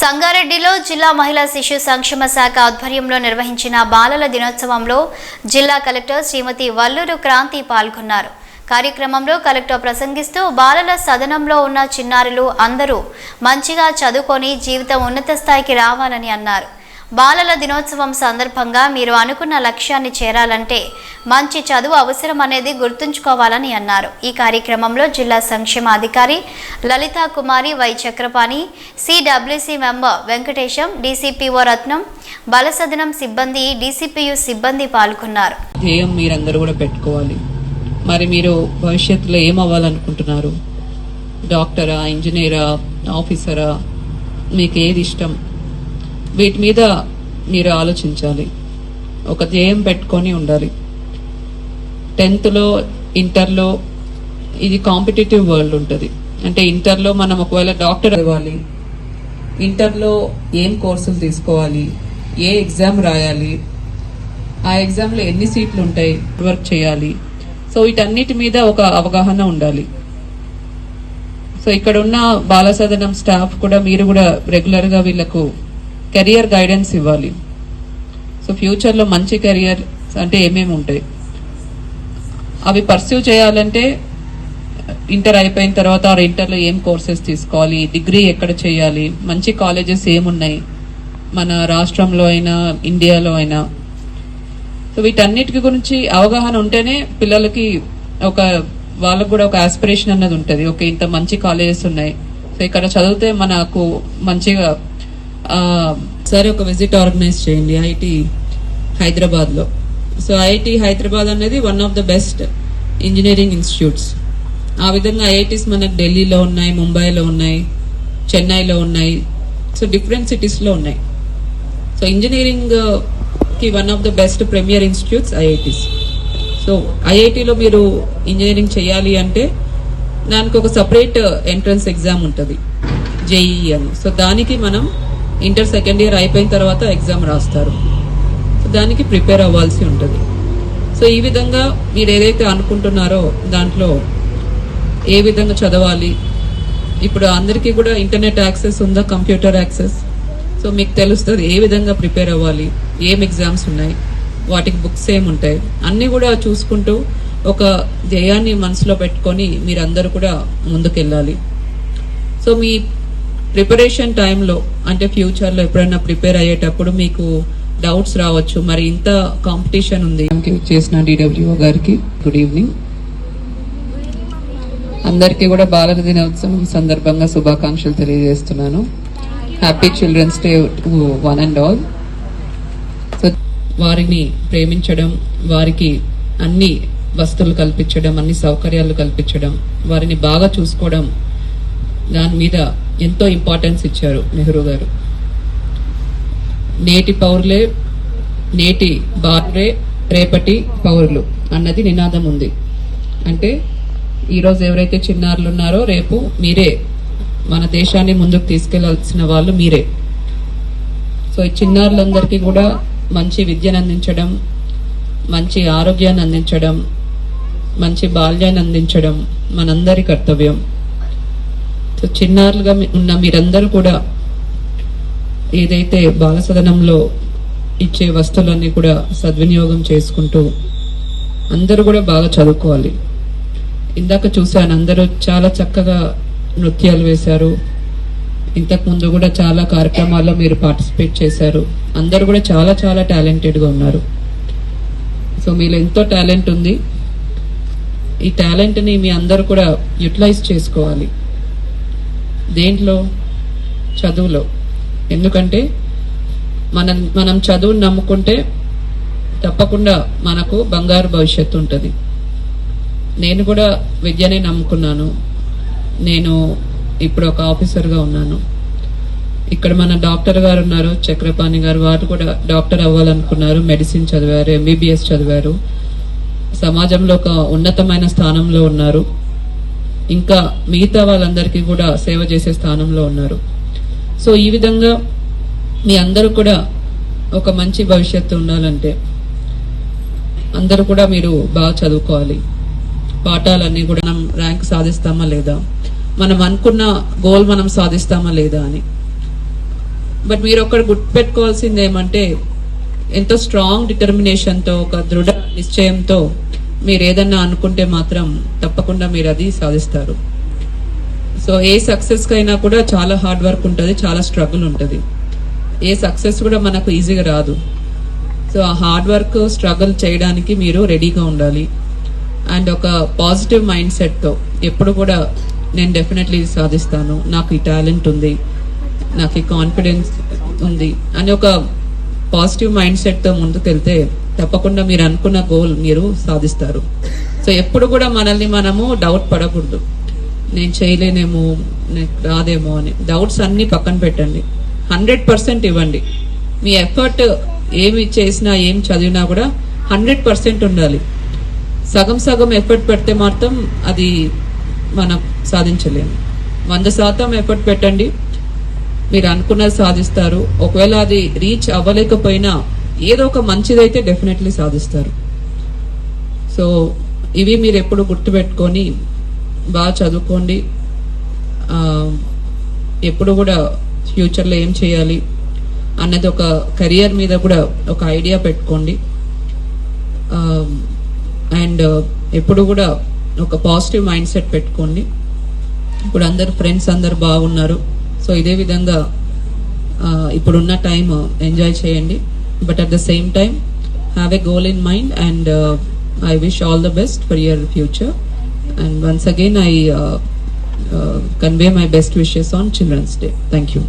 సంగారెడ్డిలో జిల్లా మహిళా శిశు సంక్షేమ శాఖ ఆధ్వర్యంలో నిర్వహించిన బాలల దినోత్సవంలో జిల్లా కలెక్టర్ శ్రీమతి వల్లూరు క్రాంతి పాల్గొన్నారు. కార్యక్రమంలో కలెక్టర్ ప్రసంగిస్తూ బాలల సదనంలో ఉన్న చిన్నారులు అందరూ మంచిగా చదువుకొని జీవితం ఉన్నత స్థాయికి రావాలని అన్నారు. బాలల దినోత్సవం సందర్భంగా మీరు అనుకున్న లక్ష్యాన్ని చేరాలంటే మంచి చదువు అవసరం అనేది గుర్తుంచుకోవాలని అన్నారు. ఈ కార్యక్రమంలో జిల్లా సంక్షేమ అధికారి Lalitha Kumari Y Chakrapani CWC member Venkatesham DCPO Ratnam బలసదనం సిబ్బంది డీసీపీయు సిబ్బంది పాల్గొన్నారు. ధ్యేయం మీరందరూ కూడా పెట్టుకోవాలి. మరి మీరు భవిష్యత్తులో ఏం అవ్వాలనుకుంటున్నారు డాక్టరా ఇంజనీరా ఆఫీసరా మీకు ఏది ఇష్టం? వీటి మీద మీరు ఆలోచించాలి. ఒక ధ్యేయం పెట్టుకొని ఉండాలి. టెన్త్లో ఇంటర్లో ఇది కాంపిటేటివ్ వరల్డ్ ఉంటుంది. అంటే ఇంటర్లో మనం ఒకవేళ డాక్టర్ అవ్వాలి ఇంటర్లో ఏం కోర్సులు తీసుకోవాలి ఏ ఎగ్జామ్ రాయాలి ఆ ఎగ్జామ్లో ఎన్ని సీట్లు ఉంటాయి వర్క్ చేయాలి. సో వీటన్నిటి మీద ఒక అవగాహన ఉండాలి. సో ఇక్కడ ఉన్న బాలసదనం స్టాఫ్ కూడా మీరు కూడా రెగ్యులర్గా వీళ్ళకు కెరియర్ గైడెన్స్ ఇవ్వాలి. సో ఫ్యూచర్లో మంచి కెరియర్ అంటే ఏమేమి ఉంటాయి? అవి పర్స్యూ చేయాలంటే ఇంటర్ అయిపోయిన తర్వాత ఆ ఇంటర్లో ఏం కోర్సెస్ తీసుకోవాలి? డిగ్రీ ఎక్కడ చేయాలి? మంచి కాలేజెస్ ఏమున్నాయి? మన రాష్ట్రంలో అయినా ఇండియాలో అయినా. సో వీటన్నిటి గురించి అవగాహన ఉంటేనే పిల్లలకి ఒక వాళ్ళకు కూడా ఒక ఆస్పిరేషన్ అన్నది ఉంటుంది. ఓకే ఇంత మంచి కాలేజెస్ ఉన్నాయి. సో ఇక్కడ చదివితే మనకు మంచిగా సరే ఒక విజిట్ ఆర్గనైజ్ చేయండి ఐఐటి హైదరాబాద్లో. సో ఐఐటి హైదరాబాద్ అనేది one of the best engineering institutes ఆ విధంగా ఐఐటీస్ మనకు ఢిల్లీలో ఉన్నాయి ముంబైలో ఉన్నాయి చెన్నైలో ఉన్నాయి. సో డిఫరెంట్ సిటీస్లో ఉన్నాయి. So ఇంజనీరింగ్కి one of the best premier institutes IITs. So ఐఐటిలో మీరు ఇంజనీరింగ్ చేయాలి అంటే దానికి ఒక సపరేట్ ఎంట్రన్స్ ఎగ్జామ్ ఉంటుంది జేఈఈ అని. సో దానికి మనం ఇంటర్ సెకండ్ ఇయర్ అయిపోయిన తర్వాత ఎగ్జామ్ రాస్తారు. సో దానికి ప్రిపేర్ అవ్వాల్సి ఉంటుంది. సో ఈ విధంగా మీరు ఏదైతే అనుకుంటున్నారో దాంట్లో ఏ విధంగా చదవాలి? ఇప్పుడు అందరికీ కూడా ఇంటర్నెట్ యాక్సెస్ ఉందా? Computer access? సో మీకు తెలుస్తుంది ఏ విధంగా ప్రిపేర్ అవ్వాలి? ఏం ఎగ్జామ్స్ ఉన్నాయి? వాటికి బుక్స్ ఏముంటాయి అన్నీ కూడా చూసుకుంటూ ఒక ధ్యేయాన్ని మనసులో పెట్టుకొని మీరందరూ కూడా ముందుకెళ్ళాలి. సో మీ ప్రిపరేషన్ టైంలో అంటే ఫ్యూచర్లో ఎప్పుడైనా ప్రిపేర్ అయ్యేటప్పుడు మీకు డౌట్స్ రావచ్చు. మరి ఇంత కాంపిటీషన్ ఉంది. చేసిన డిడబ్ల్యూఓ గారికి గుడ్ ఈవినింగ్ అందరికీ కూడా బాలల దినోత్సవం సందర్భంగా శుభాకాంక్షలు తెలియజేస్తున్నాను. Happy children's day one and all so వారిని ప్రేమించడం వారికి అన్ని వస్తువులు కల్పించడం అన్ని సౌకర్యాలు కల్పించడం వారిని బాగా చూసుకోవడం దాని మీద ఎంతో ఇంపార్టెన్స్ ఇచ్చారు నెహ్రూ గారు. నేటి పౌరులే నేటి బారే రేపటి పౌరులు అన్నది నినాదం ఉంది. అంటే ఈరోజు ఎవరైతే చిన్నారులు ఉన్నారో రేపు మీరే మన దేశాన్ని ముందుకు తీసుకెళ్ళాల్సిన వాళ్ళు మీరే. సో ఈ చిన్నారులందరికీ కూడా మంచి విద్యను అందించడం మంచి ఆరోగ్యాన్ని అందించడం మంచి బాల్యాన్ని అందించడం మనందరి కర్తవ్యం. చిన్నారులుగా ఉన్న మీరందరూ కూడా ఏదైతే బాలసదనంలో ఇచ్చే వస్తువులన్నీ కూడా సద్వినియోగం చేసుకుంటూ అందరూ కూడా బాగా చదువుకోవాలి. ఇందాక చూశాను అందరూ చాలా చక్కగా నృత్యాలు వేశారు. ఇంతకు ముందు కూడా చాలా కార్యక్రమాల్లో మీరు పార్టిసిపేట్ చేశారు. అందరూ కూడా చాలా చాలా టాలెంటెడ్గా ఉన్నారు. సో మీలో ఎంతో టాలెంట్ ఉంది. ఈ టాలెంట్ని మీ అందరూ కూడా యూటిలైజ్ చేసుకోవాలి. దేంట్లో? చదువులో. ఎందుకంటే మనం మనం చదువుని నమ్ముకుంటే తప్పకుండా మనకు బంగారు భవిష్యత్తు ఉంటుంది. నేను కూడా విద్యనే నమ్ముకున్నాను. నేను ఇప్పుడు ఒక ఆఫీసర్గా ఉన్నాను. ఇక్కడ మన డాక్టర్ గారు ఉన్నారు చక్రపాణి గారు. వారు కూడా డాక్టర్ అవ్వాలనుకున్నారు. మెడిసిన్ చదివారు ఎంబీబీఎస్ చదివారు. సమాజంలో ఒక ఉన్నతమైన స్థానంలో ఉన్నారు. ఇంకా మిగతా వాళ్ళందరికీ కూడా సేవ చేసే స్థానంలో ఉన్నారు. సో ఈ విధంగా మీ అందరూ కూడా ఒక మంచి భవిష్యత్తు ఉండాలంటే అందరూ కూడా మీరు బాగా చదువుకోవాలి. పాఠాలన్నీ కూడా మనం ర్యాంక్ సాధిస్తామా లేదా? మనం అనుకున్న గోల్ మనం సాధిస్తామా లేదా అని. బట్ మీరు ఒకటి గుర్తుపెట్టుకోవాల్సింది ఏమంటే ఎంతో స్ట్రాంగ్ డిటర్మినేషన్తో ఒక దృఢ నిశ్చయంతో మీరు ఏదన్నా అనుకుంటే మాత్రం తప్పకుండా మీరు అది సాధిస్తారు. సో ఏ సక్సెస్ కైనా కూడా చాలా హార్డ్ వర్క్ ఉంటుంది చాలా స్ట్రగుల్ ఉంటుంది. ఏ సక్సెస్ కూడా మనకు ఈజీగా రాదు. సో ఆ హార్డ్ వర్క్ స్ట్రగుల్ చేయడానికి మీరు రెడీగా ఉండాలి. అండ్ ఒక పాజిటివ్ మైండ్ సెట్తో ఎప్పుడు కూడా నేను డెఫినెట్లీ సాధిస్తాను. నాకు ఈ టాలెంట్ ఉంది. నాకు ఈ కాన్ఫిడెన్స్ ఉంది. అని ఒక పాజిటివ్ మైండ్ సెట్తో ముందుకెళ్తే తప్పకుండా మీరు అనుకున్న గోల్ మీరు సాధిస్తారు. సో ఎప్పుడు కూడా మనల్ని మనము డౌట్ పడకూడదు. నేను చేయలేనేమో నాకు రాదేమో అని. డౌట్స్ అన్నీ పక్కన పెట్టండి. హండ్రెడ్ పర్సెంట్ ఇవ్వండి. మీ ఎఫర్ట్ ఏమి చేసినా ఏం చదివినా కూడా హండ్రెడ్ పర్సెంట్ ఉండాలి. సగం సగం ఎఫర్ట్ పెడితే మాత్రం అది మనం సాధించలేము. వంద శాతం ఎఫర్ట్ పెట్టండి. మీరు అనుకున్నది సాధిస్తారు. ఒకవేళ అది రీచ్ అవ్వలేకపోయినా ఏదో ఒక మంచిదైతే డెఫినెట్లీ సాధిస్తారు. సో ఇవి మీరు ఎప్పుడు గుర్తుపెట్టుకొని బాగా చదువుకోండి. ఎప్పుడు కూడా ఫ్యూచర్లో ఏం చేయాలి అన్నది ఒక కెరియర్ మీద కూడా ఒక ఐడియా పెట్టుకోండి. అండ్ ఎప్పుడు కూడా ఒక పాజిటివ్ మైండ్ సెట్ పెట్టుకోండి. ఇప్పుడు అందరు ఫ్రెండ్స్ అందరు బాగున్నారు. సో ఇదే విధంగా ఇప్పుడున్న టైం ఎంజాయ్ చేయండి. But at the same time have a goal in mind and I wish all the best for your future and once again I convey my best wishes on children's day thank you